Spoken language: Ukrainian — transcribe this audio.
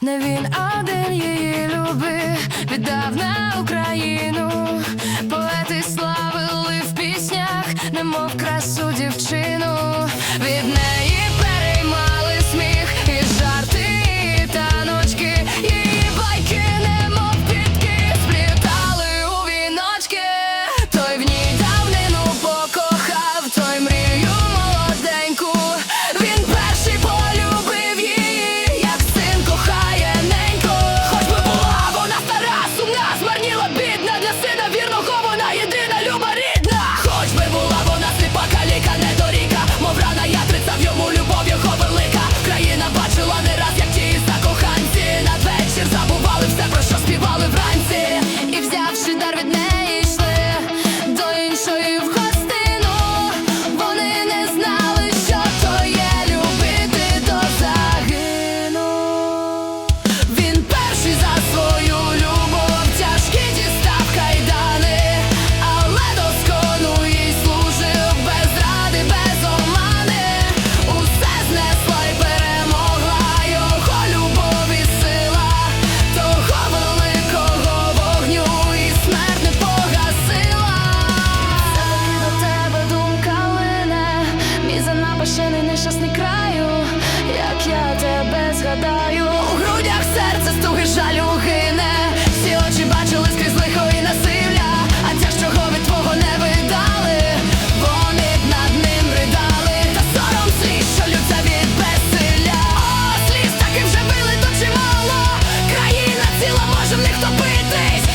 Не він один її любив, віддав на Україну. Поети славили в піснях, немов красу дівчину. Від змарніла, мій занапашений нещасний краю, як я тебе згадаю, у грудях серце стуги жалю гине, всі очі бачили скрізь лихо і насилля, а тя, чого від твого не видали, вони б над ним ридали, та сором свій, що лються від безсилля. О, сліз таки вже вилито чимало, країна ціла може в них топити.